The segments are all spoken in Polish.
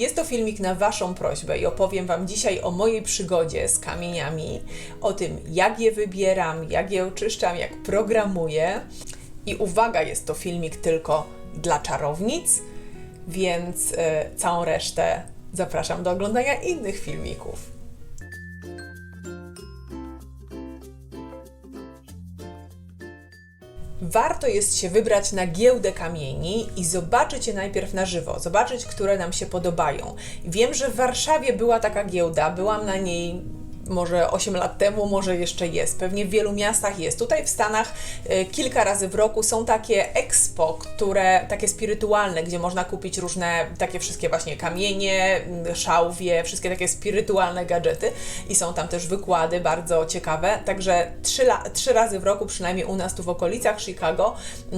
Jest to filmik na Waszą prośbę i opowiem Wam dzisiaj o mojej przygodzie z kamieniami, o tym jak je wybieram, jak je oczyszczam, jak programuję. I uwaga, jest to filmik tylko dla czarownic, więc e, całą resztę zapraszam do oglądania innych filmików. Warto jest się wybrać na giełdę kamieni i zobaczyć je najpierw na żywo, zobaczyć, które nam się podobają. Wiem, że w Warszawie była taka giełda, byłam na niej może 8 lat temu, może jeszcze jest. Pewnie w wielu miastach jest. Tutaj w Stanach y, kilka razy w roku są takie expo, które takie spirytualne, gdzie można kupić różne takie wszystkie właśnie kamienie, szałwie, wszystkie takie spirytualne gadżety i są tam też wykłady bardzo ciekawe. Także trzy, trzy razy w roku, przynajmniej u nas tu w okolicach Chicago, y,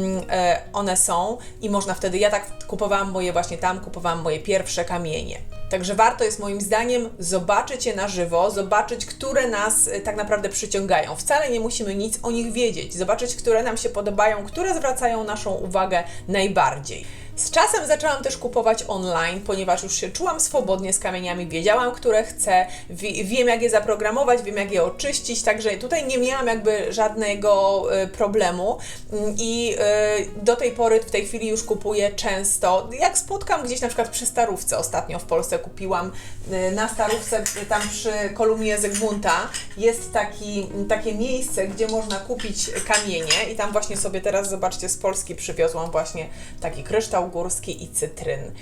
one są i można wtedy, ja tak kupowałam moje właśnie tam, kupowałam moje pierwsze kamienie. Także warto jest moim zdaniem zobaczyć je na żywo, zobaczyć, które nas y, tak naprawdę przyciągają. Wcale nie musimy nic o nich wiedzieć, zobaczyć, które nam się podobają, które zwracają naszą uwagę najbardziej. Z czasem zaczęłam też kupować online, ponieważ już się czułam swobodnie z kamieniami, wiedziałam, które chcę, wiem jak je zaprogramować, wiem jak je oczyścić, także tutaj nie miałam jakby żadnego y, problemu mm, i y, do tej pory w tej chwili już kupuję często. Jak spotkam gdzieś na przykład przy Starówce, ostatnio w Polsce kupiłam y, na Starówce, tam przy kolumnie Zygmunta jest taki, takie miejsce, gdzie można kupić kamienie i tam właśnie sobie teraz, zobaczcie, z Polski przywiozłam właśnie taki kryształ górski i cytryn.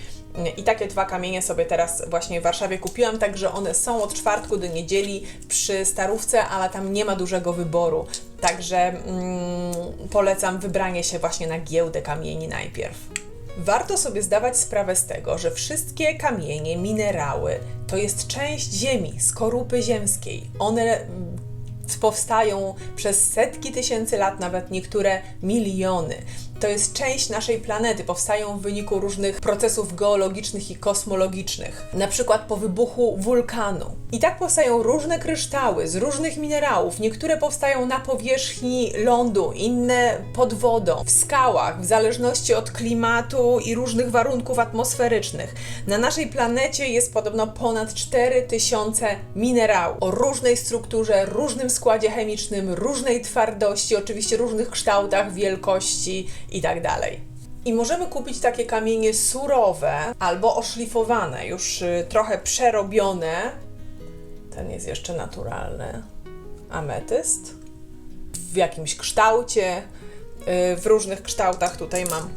I takie dwa kamienie sobie teraz właśnie w Warszawie kupiłam, także one są od czwartku do niedzieli przy Starówce, ale tam nie ma dużego wyboru. Także mm, polecam wybranie się właśnie na giełdę kamieni najpierw. Warto sobie zdawać sprawę z tego, że wszystkie kamienie, minerały to jest część Ziemi, skorupy ziemskiej. One powstają przez setki tysięcy lat, nawet niektóre miliony to jest część naszej planety, powstają w wyniku różnych procesów geologicznych i kosmologicznych, na przykład po wybuchu wulkanu. I tak powstają różne kryształy z różnych minerałów. Niektóre powstają na powierzchni lądu, inne pod wodą, w skałach, w zależności od klimatu i różnych warunków atmosferycznych. Na naszej planecie jest podobno ponad 4000 minerałów o różnej strukturze, różnym składzie chemicznym, różnej twardości, oczywiście różnych kształtach, wielkości i tak dalej. I możemy kupić takie kamienie surowe albo oszlifowane, już y, trochę przerobione. Ten jest jeszcze naturalny. Ametyst. W jakimś kształcie, y, w różnych kształtach. Tutaj mam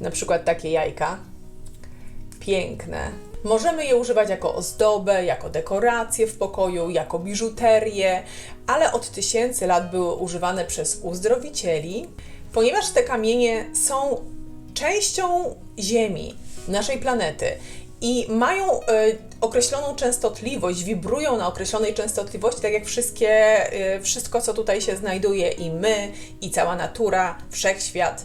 na przykład takie jajka. Piękne. Możemy je używać jako ozdobę, jako dekoracje w pokoju, jako biżuterię, ale od tysięcy lat były używane przez uzdrowicieli ponieważ te kamienie są częścią Ziemi, naszej planety i mają y, określoną częstotliwość, wibrują na określonej częstotliwości, tak jak wszystkie, y, wszystko, co tutaj się znajduje, i my, i cała natura, wszechświat,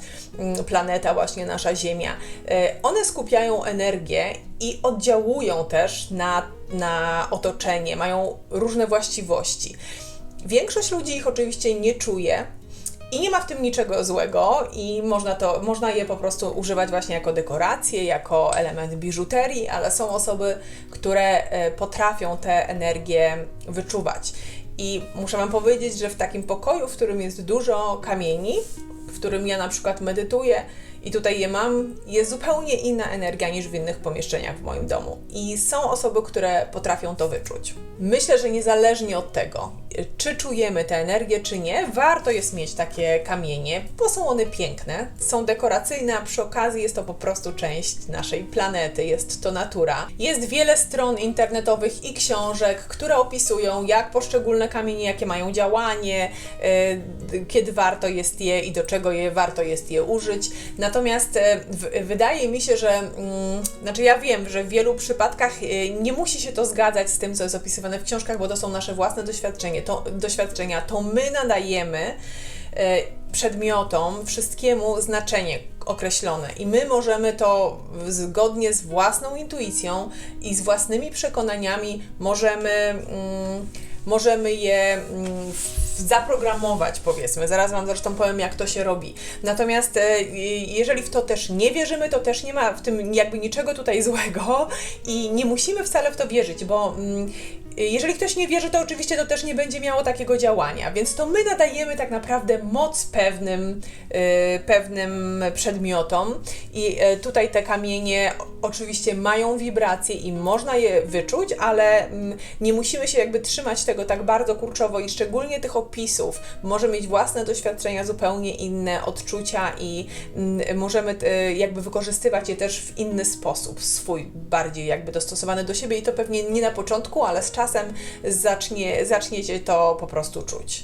y, planeta, właśnie nasza Ziemia. Y, one skupiają energię i oddziałują też na, na otoczenie, mają różne właściwości. Większość ludzi ich oczywiście nie czuje, i nie ma w tym niczego złego i można, to, można je po prostu używać właśnie jako dekoracje, jako element biżuterii, ale są osoby, które e, potrafią tę energię wyczuwać. I muszę Wam powiedzieć, że w takim pokoju, w którym jest dużo kamieni, w którym ja na przykład medytuję, i tutaj je mam, jest zupełnie inna energia niż w innych pomieszczeniach w moim domu. I są osoby, które potrafią to wyczuć. Myślę, że niezależnie od tego, czy czujemy tę energię, czy nie, warto jest mieć takie kamienie, bo są one piękne, są dekoracyjne, a przy okazji jest to po prostu część naszej planety, jest to natura. Jest wiele stron internetowych i książek, które opisują, jak poszczególne kamienie, jakie mają działanie, yy, kiedy warto jest je i do czego je warto jest je użyć. Natomiast yy, wydaje mi się, że, yy, znaczy ja wiem, że w wielu przypadkach y, nie musi się to zgadzać z tym, co jest opisywane w książkach, bo to są nasze własne doświadczenia to, doświadczenia, to my nadajemy e, przedmiotom, wszystkiemu znaczenie określone i my możemy to zgodnie z własną intuicją i z własnymi przekonaniami możemy, mm, możemy je mm, zaprogramować, powiedzmy. Zaraz Wam zresztą powiem, jak to się robi. Natomiast e, jeżeli w to też nie wierzymy, to też nie ma w tym jakby niczego tutaj złego i nie musimy wcale w to wierzyć, bo mm, jeżeli ktoś nie wierzy, to oczywiście to też nie będzie miało takiego działania, więc to my nadajemy tak naprawdę moc pewnym, yy, pewnym przedmiotom i yy, tutaj te kamienie oczywiście mają wibracje i można je wyczuć, ale yy, nie musimy się jakby trzymać tego tak bardzo kurczowo i szczególnie tych opisów. Może mieć własne doświadczenia, zupełnie inne odczucia i mm, możemy y, jakby wykorzystywać je też w inny sposób, swój bardziej jakby dostosowany do siebie i to pewnie nie na początku, ale z czasem czasem zacznie, zaczniecie to po prostu czuć.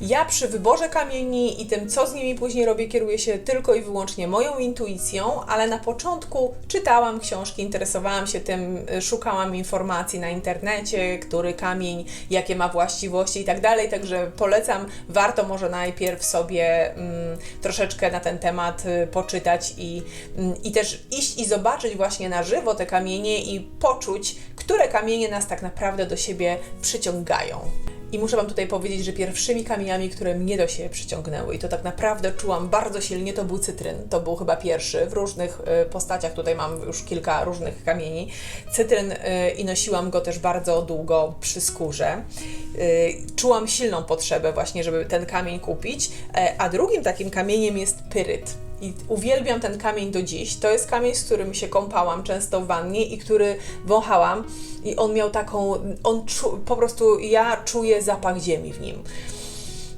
Ja przy wyborze kamieni i tym, co z nimi później robię, kieruję się tylko i wyłącznie moją intuicją, ale na początku czytałam książki, interesowałam się tym, szukałam informacji na internecie, który kamień, jakie ma właściwości i tak dalej, także polecam, warto może najpierw sobie mm, troszeczkę na ten temat y, poczytać i, mm, i też iść i zobaczyć właśnie na żywo te kamienie i poczuć, które kamienie nas tak naprawdę do siebie przyciągają. I muszę Wam tutaj powiedzieć, że pierwszymi kamieniami, które mnie do siebie przyciągnęły, i to tak naprawdę czułam bardzo silnie, to był cytryn. To był chyba pierwszy w różnych y, postaciach. Tutaj mam już kilka różnych kamieni. Cytryn y, i nosiłam go też bardzo długo przy skórze. Y, czułam silną potrzebę właśnie, żeby ten kamień kupić. E, a drugim takim kamieniem jest pyryt. I uwielbiam ten kamień do dziś. To jest kamień, z którym się kąpałam często w wannie i który wąchałam. I on miał taką, on czu, po prostu ja czuję zapach ziemi w nim.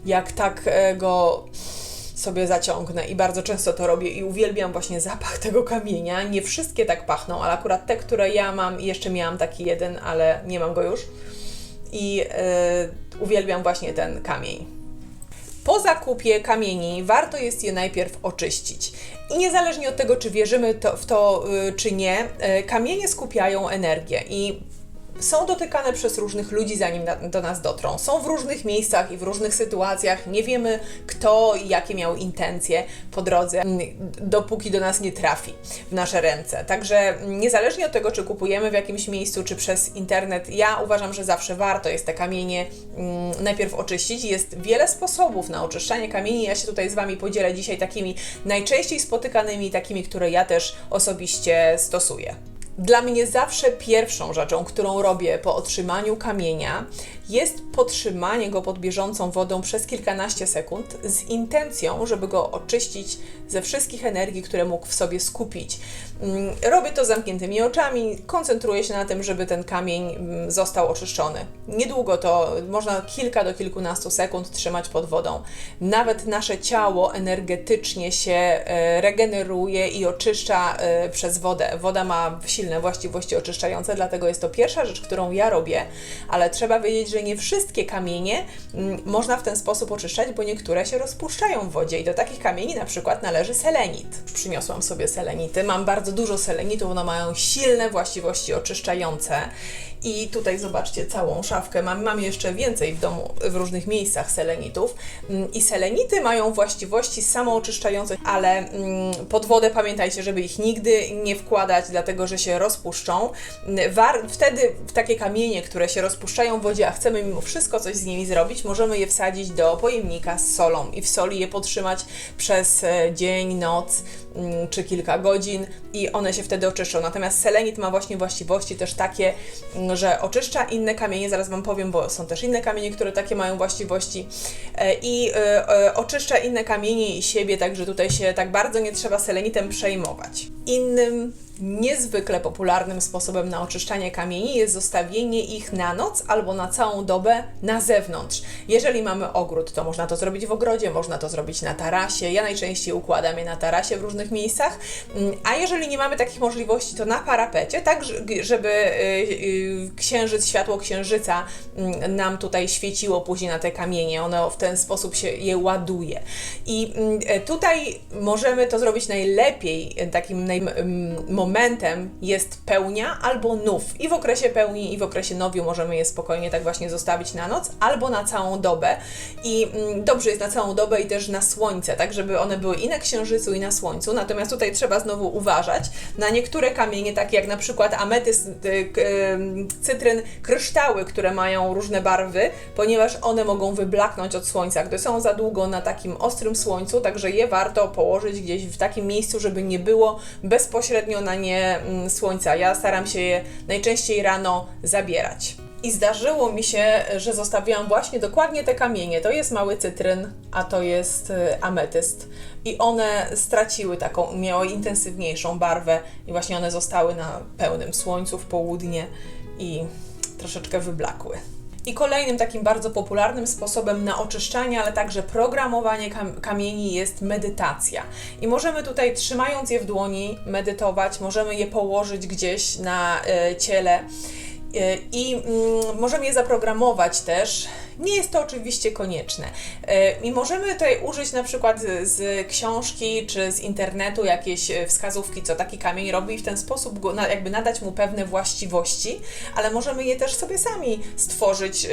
Jak tak e, go sobie zaciągnę i bardzo często to robię i uwielbiam właśnie zapach tego kamienia. Nie wszystkie tak pachną, ale akurat te, które ja mam, jeszcze miałam taki jeden, ale nie mam go już. I yy, uwielbiam właśnie ten kamień. Po zakupie kamieni warto jest je najpierw oczyścić. I niezależnie od tego, czy wierzymy to, w to, y, czy nie, y, kamienie skupiają energię i są dotykane przez różnych ludzi, zanim do nas dotrą. Są w różnych miejscach i w różnych sytuacjach. Nie wiemy, kto i jakie miał intencje po drodze, dopóki do nas nie trafi w nasze ręce. Także niezależnie od tego, czy kupujemy w jakimś miejscu, czy przez internet, ja uważam, że zawsze warto jest te kamienie mm, najpierw oczyścić. Jest wiele sposobów na oczyszczanie kamieni. Ja się tutaj z Wami podzielę dzisiaj takimi najczęściej spotykanymi, takimi, które ja też osobiście stosuję. Dla mnie zawsze pierwszą rzeczą, którą robię po otrzymaniu kamienia, jest podtrzymanie go pod bieżącą wodą przez kilkanaście sekund z intencją, żeby go oczyścić ze wszystkich energii, które mógł w sobie skupić. Mm, robię to zamkniętymi oczami, koncentruję się na tym, żeby ten kamień mm, został oczyszczony. Niedługo to można kilka do kilkunastu sekund trzymać pod wodą. Nawet nasze ciało energetycznie się e, regeneruje i oczyszcza e, przez wodę. Woda ma silne właściwości oczyszczające, dlatego jest to pierwsza rzecz, którą ja robię, ale trzeba wiedzieć, że nie wszystkie kamienie mm, można w ten sposób oczyszczać, bo niektóre się rozpuszczają w wodzie i do takich kamieni na przykład należy selenit. Przyniosłam sobie selenity, mam bardzo dużo selenitów, one mają silne właściwości oczyszczające i tutaj zobaczcie całą szafkę. Mam, mam jeszcze więcej w domu, w różnych miejscach selenitów. Mm, I selenity mają właściwości samooczyszczające, ale mm, pod wodę pamiętajcie, żeby ich nigdy nie wkładać, dlatego że się rozpuszczą. War, wtedy takie kamienie, które się rozpuszczają w wodzie, a chcemy mimo wszystko coś z nimi zrobić, możemy je wsadzić do pojemnika z solą i w soli je podtrzymać przez e, dzień, noc czy kilka godzin i one się wtedy oczyszczą. Natomiast selenit ma właśnie właściwości też takie, że oczyszcza inne kamienie, zaraz Wam powiem, bo są też inne kamienie, które takie mają właściwości e, i e, oczyszcza inne kamienie i siebie, także tutaj się tak bardzo nie trzeba selenitem przejmować. Innym Niezwykle popularnym sposobem na oczyszczanie kamieni jest zostawienie ich na noc albo na całą dobę na zewnątrz. Jeżeli mamy ogród, to można to zrobić w ogrodzie, można to zrobić na tarasie. Ja najczęściej układam je na tarasie w różnych miejscach, mm, a jeżeli nie mamy takich możliwości, to na parapecie, tak żeby y, y, księżyc, światło księżyca mm, nam tutaj świeciło później na te kamienie. Ono w ten sposób się je ładuje. I mm, tutaj możemy to zrobić najlepiej takim momentem, momentem jest pełnia albo nów. I w okresie pełni, i w okresie nowiu możemy je spokojnie tak właśnie zostawić na noc, albo na całą dobę. I mm, dobrze jest na całą dobę i też na słońce, tak żeby one były i na księżycu, i na słońcu. Natomiast tutaj trzeba znowu uważać na niektóre kamienie, takie jak na przykład ametyst, y, cytryn, kryształy, które mają różne barwy, ponieważ one mogą wyblaknąć od słońca, gdy są za długo na takim ostrym słońcu, także je warto położyć gdzieś w takim miejscu, żeby nie było bezpośrednio na mm, słońca. Ja staram się je najczęściej rano zabierać. I zdarzyło mi się, że zostawiłam właśnie dokładnie te kamienie. To jest mały cytryn, a to jest y, ametyst. I one straciły taką, miały intensywniejszą barwę i właśnie one zostały na pełnym słońcu w południe i troszeczkę wyblakły. I kolejnym takim bardzo popularnym sposobem na oczyszczanie, ale także programowanie kam kamieni jest medytacja. I możemy tutaj, trzymając je w dłoni, medytować, możemy je położyć gdzieś na y, ciele E, I mm, możemy je zaprogramować też. Nie jest to oczywiście konieczne. E, I możemy tutaj użyć na przykład z książki czy z internetu jakieś e, wskazówki, co taki kamień robi i w ten sposób go, jakby nadać mu pewne właściwości, ale możemy je też sobie sami stworzyć,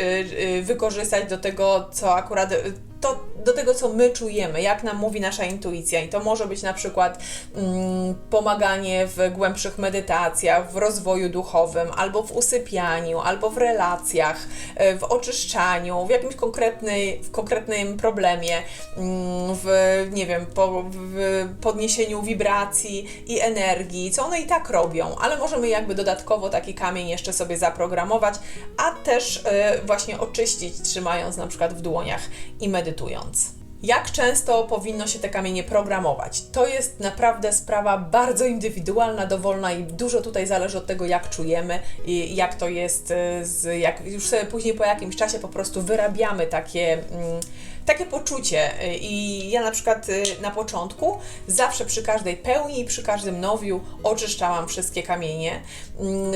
wykorzystać do tego, co akurat to do tego, co my czujemy, jak nam mówi nasza intuicja. I to może być na przykład mm, pomaganie w głębszych medytacjach, w rozwoju duchowym, albo w usypianiu, albo w relacjach, e, w oczyszczaniu, w jakimś konkretnej, w konkretnym problemie, mm, w, nie wiem, po, w podniesieniu wibracji i energii, co one i tak robią, ale możemy jakby dodatkowo taki kamień jeszcze sobie zaprogramować, a też y, właśnie oczyścić, trzymając na przykład w dłoniach i medytując medytując. Jak często powinno się te kamienie programować? To jest naprawdę sprawa bardzo indywidualna, dowolna i dużo tutaj zależy od tego, jak czujemy i jak to jest, y, z, jak już sobie później po jakimś czasie po prostu wyrabiamy takie, mm, takie poczucie. I ja na przykład y, na początku zawsze przy każdej pełni i przy każdym nowiu oczyszczałam wszystkie kamienie. Mm,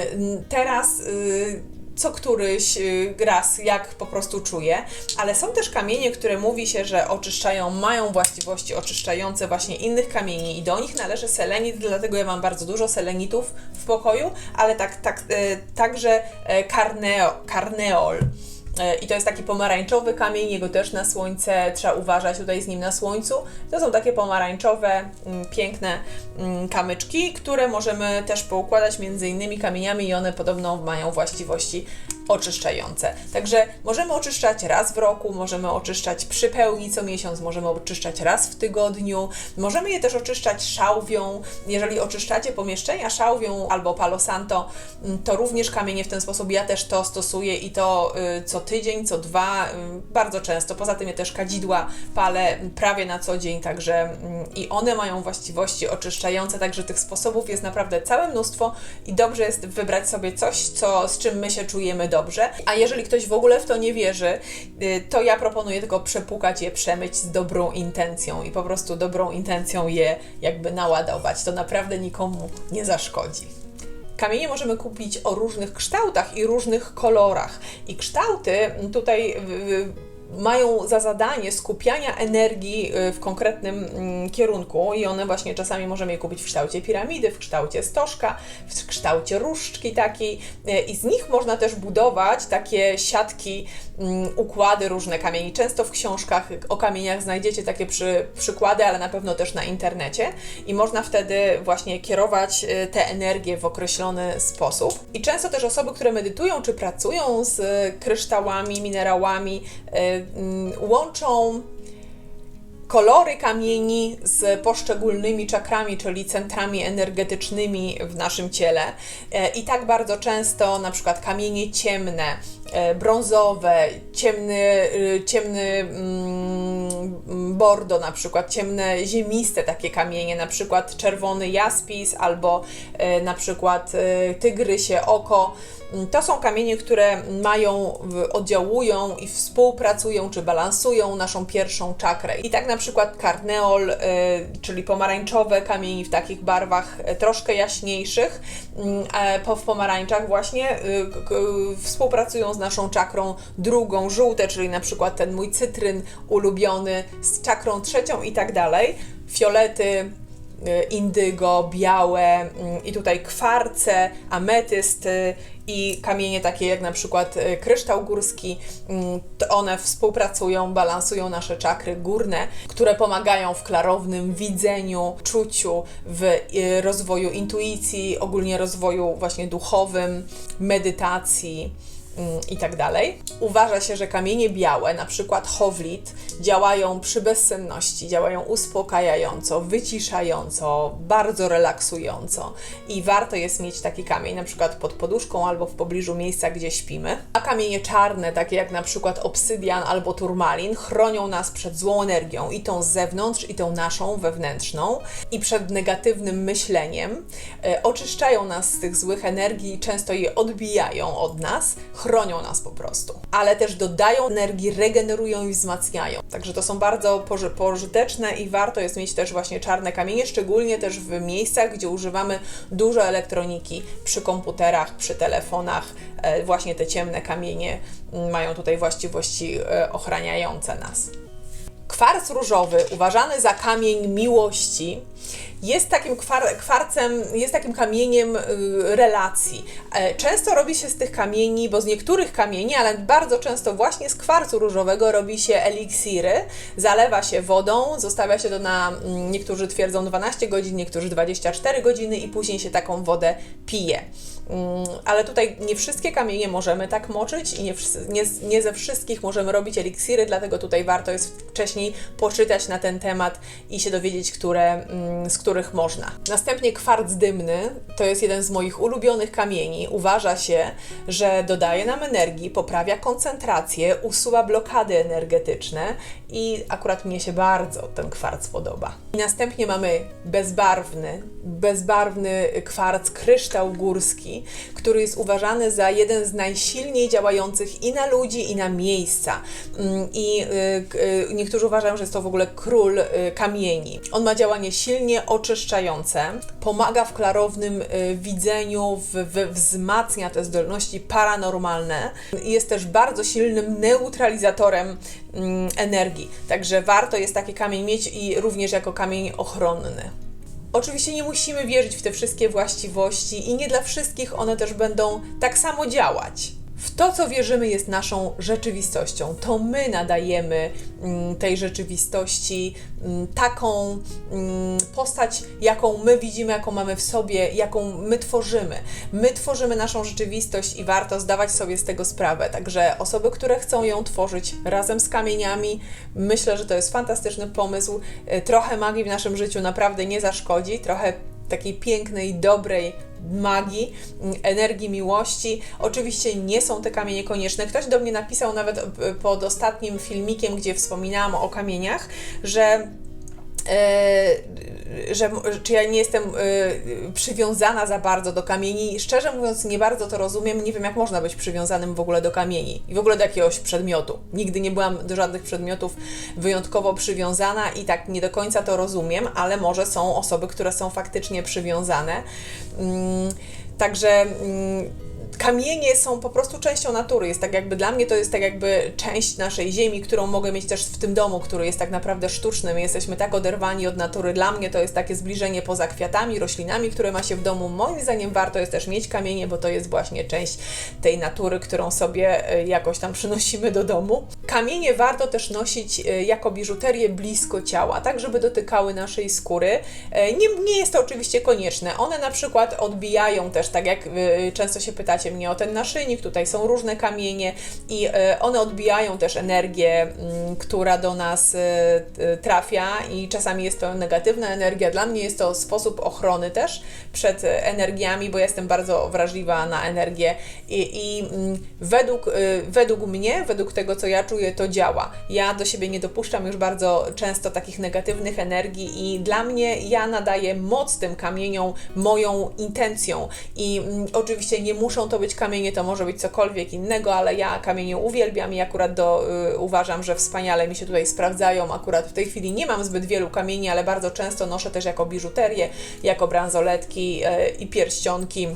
teraz y, co któryś y, raz, jak po prostu czuję, ale są też kamienie, które mówi się, że oczyszczają, mają właściwości oczyszczające właśnie innych kamieni i do nich należy selenit, dlatego ja mam bardzo dużo selenitów w pokoju, ale tak, tak, y, także karneo, y, karneol. E, I to jest taki pomarańczowy kamień, jego też na słońce trzeba uważać tutaj z nim na słońcu. To są takie pomarańczowe, mm, piękne mm, kamyczki, które możemy też poukładać między innymi kamieniami i one podobno mają właściwości oczyszczające. Także możemy oczyszczać raz w roku, możemy oczyszczać przy pełni co miesiąc, możemy oczyszczać raz w tygodniu, możemy je też oczyszczać szałwią. Jeżeli oczyszczacie pomieszczenia szałwią albo palo santo, mm, to również kamienie w ten sposób ja też to stosuję i to y, co tydzień, co dwa, y, bardzo często. Poza tym ja też kadzidła palę prawie na co dzień, także mm, i one mają właściwości oczyszczające, także tych sposobów jest naprawdę całe mnóstwo i dobrze jest wybrać sobie coś, co, z czym my się czujemy dobrze. A jeżeli ktoś w ogóle w to nie wierzy, y, to ja proponuję tylko przepukać je, przemyć z dobrą intencją i po prostu dobrą intencją je jakby naładować. To naprawdę nikomu nie zaszkodzi. Kamienie możemy kupić o różnych kształtach i różnych kolorach. I kształty tutaj mają za zadanie skupiania energii y, w konkretnym mm, kierunku i one właśnie czasami możemy je kupić w kształcie piramidy, w kształcie stożka, w kształcie różdżki takiej y, i z nich można też budować takie siatki, mm, układy różne kamieni. Często w książkach o kamieniach znajdziecie takie przy, przykłady, ale na pewno też na internecie i można wtedy właśnie kierować y, te energie w określony sposób. I często też osoby, które medytują czy pracują z kryształami, minerałami, łączą kolory kamieni z poszczególnymi czakrami, czyli centrami energetycznymi w naszym ciele. E, I tak bardzo często na przykład kamienie ciemne, e, brązowe, ciemny, y, ciemny mm, bordo na przykład, ciemne ziemiste takie kamienie, na przykład czerwony jaspis albo e, na przykład tygrysie oko to są kamienie, które mają, oddziałują i współpracują czy balansują naszą pierwszą czakrę. I tak na przykład karneol, y, czyli pomarańczowe kamienie w takich barwach y, troszkę jaśniejszych, y, w pomarańczach właśnie współpracują z naszą czakrą drugą, żółte, czyli na przykład ten mój cytryn ulubiony z czakrą trzecią i tak dalej. Fiolety, indygo, białe mm, i tutaj kwarce, ametyst y, i kamienie takie jak na przykład y, kryształ górski. Mm, One współpracują, balansują nasze czakry górne, które pomagają w klarownym widzeniu, czuciu, w y, rozwoju intuicji, ogólnie rozwoju właśnie duchowym, medytacji i tak dalej. Uważa się, że kamienie białe, na przykład howlit, działają przy bezsenności, działają uspokajająco, wyciszająco, bardzo relaksująco i warto jest mieć taki kamień na przykład pod poduszką albo w pobliżu miejsca, gdzie śpimy. A kamienie czarne, takie jak na przykład obsydian albo turmalin, chronią nas przed złą energią i tą z zewnątrz, i tą naszą wewnętrzną i przed negatywnym myśleniem. E, oczyszczają nas z tych złych energii, często je odbijają od nas, chronią nas po prostu, ale też dodają energii, regenerują i wzmacniają. Także to są bardzo poży pożyteczne i warto jest mieć też właśnie czarne kamienie, szczególnie też w miejscach, gdzie używamy dużo elektroniki, przy komputerach, przy telefonach. E, właśnie te ciemne kamienie mm, mają tutaj właściwości e, ochraniające nas. Kwarc różowy, uważany za kamień miłości, jest takim kwar kwarcem, jest takim kamieniem y, relacji. E, często robi się z tych kamieni, bo z niektórych kamieni, ale bardzo często właśnie z kwarcu różowego robi się eliksiry, zalewa się wodą, zostawia się to na, mm, niektórzy twierdzą 12 godzin, niektórzy 24 godziny i później się taką wodę pije. Mm, ale tutaj nie wszystkie kamienie możemy tak moczyć i nie, nie, nie ze wszystkich możemy robić eliksiry, dlatego tutaj warto jest wcześniej poczytać na ten temat i się dowiedzieć, które, mm, z których można. Następnie kwarc dymny to jest jeden z moich ulubionych kamieni. Uważa się, że dodaje nam energii, poprawia koncentrację, usuwa blokady energetyczne i akurat mnie się bardzo ten kwarc podoba. I następnie mamy bezbarwny, bezbarwny kwarc kryształ górski, który jest uważany za jeden z najsilniej działających i na ludzi, i na miejsca. Mm, I y, y, niektórzy uważają, że jest to w ogóle król y, kamieni. On ma działanie silnie oczyszczające, pomaga w klarownym widzeniu, w, w, wzmacnia te zdolności paranormalne. Jest też bardzo silnym neutralizatorem energii. Także warto jest taki kamień mieć i również jako kamień ochronny. Oczywiście nie musimy wierzyć w te wszystkie właściwości i nie dla wszystkich one też będą tak samo działać. W to, co wierzymy, jest naszą rzeczywistością. To my nadajemy mm, tej rzeczywistości mm, taką mm, postać, jaką my widzimy, jaką mamy w sobie, jaką my tworzymy. My tworzymy naszą rzeczywistość i warto zdawać sobie z tego sprawę. Także osoby, które chcą ją tworzyć razem z kamieniami, myślę, że to jest fantastyczny pomysł. E, trochę magii w naszym życiu naprawdę nie zaszkodzi, trochę takiej pięknej, dobrej magii, energii miłości. Oczywiście nie są te kamienie konieczne. Ktoś do mnie napisał nawet e, pod ostatnim filmikiem, gdzie wspominałam o kamieniach, że że czy ja nie jestem yy, przywiązana za bardzo do kamieni. Szczerze mówiąc, nie bardzo to rozumiem. Nie wiem, jak można być przywiązanym w ogóle do kamieni i w ogóle do jakiegoś przedmiotu. Nigdy nie byłam do żadnych przedmiotów wyjątkowo przywiązana i tak nie do końca to rozumiem, ale może są osoby, które są faktycznie przywiązane. Yy, także kamienie są po prostu częścią natury. Jest tak jakby dla mnie to jest tak jakby część naszej ziemi, którą mogę mieć też w tym domu, który jest tak naprawdę sztuczny. My jesteśmy tak oderwani od natury. Dla mnie to jest takie zbliżenie poza kwiatami, roślinami, które ma się w domu. Moim zdaniem warto jest też mieć kamienie, bo to jest właśnie część tej natury, którą sobie e, jakoś tam przynosimy do domu. Kamienie warto też nosić e, jako biżuterię blisko ciała, tak żeby dotykały naszej skóry. E, nie, nie jest to oczywiście konieczne. One na przykład odbijają też, tak jak często się pytacie, pytacie mnie o ten naszyjnik, tutaj są różne kamienie i e, one odbijają też energię, mm, która do nas e, trafia i czasami jest to negatywna energia. Dla mnie jest to sposób ochrony też przed energiami, bo jestem bardzo wrażliwa na energię i, i mm, według, e, według mnie, według tego, co ja czuję, to działa. Ja do siebie nie dopuszczam już bardzo często takich negatywnych energii i dla mnie ja nadaję moc tym kamieniom moją intencją i mm, oczywiście nie muszą to być kamienie, to może być cokolwiek innego, ale ja kamienie uwielbiam i akurat do, y, uważam, że wspaniale mi się tutaj sprawdzają. Akurat w tej chwili nie mam zbyt wielu kamieni, ale bardzo często noszę też jako biżuterię, jako bransoletki y, i pierścionki.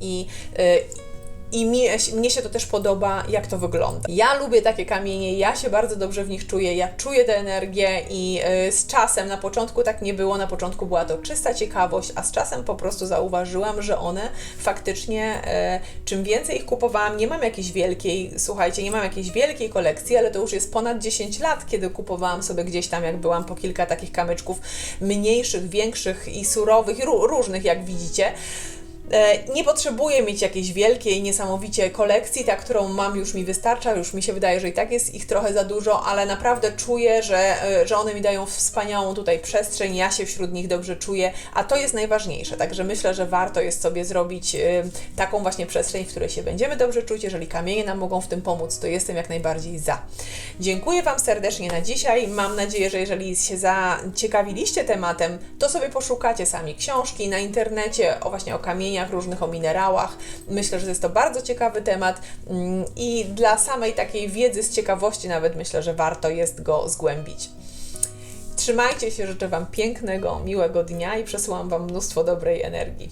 I, y, i mi, mnie się to też podoba, jak to wygląda. Ja lubię takie kamienie, ja się bardzo dobrze w nich czuję, ja czuję tę energię i y, z czasem, na początku tak nie było, na początku była to czysta ciekawość, a z czasem po prostu zauważyłam, że one faktycznie, y, czym więcej ich kupowałam, nie mam jakiejś wielkiej, słuchajcie, nie mam jakiejś wielkiej kolekcji, ale to już jest ponad 10 lat, kiedy kupowałam sobie gdzieś tam, jak byłam po kilka takich kamyczków mniejszych, większych i surowych, ró- różnych, jak widzicie. E, Nie potrzebuję mieć jakiejś wielkiej, niesamowicie kolekcji. Ta, którą mam, już mi wystarcza. Już mi się wydaje, że i tak jest ich trochę za dużo, ale naprawdę czuję, że, e, że one mi dają wspaniałą tutaj przestrzeń. Ja się wśród nich dobrze czuję, a to jest najważniejsze. Także myślę, że warto jest sobie zrobić e, taką właśnie przestrzeń, w której się będziemy dobrze czuć. Jeżeli kamienie nam mogą w tym pomóc, to jestem jak najbardziej za. Dziękuję Wam serdecznie na dzisiaj. Mam nadzieję, że jeżeli się zaciekawiliście tematem, to sobie poszukacie sami książki na internecie o właśnie o różnych, o minerałach. Myślę, że jest to bardzo ciekawy temat mm, i dla samej takiej wiedzy z ciekawości nawet myślę, że warto jest go zgłębić. Trzymajcie się, życzę Wam pięknego, miłego dnia i przesyłam Wam mnóstwo dobrej energii.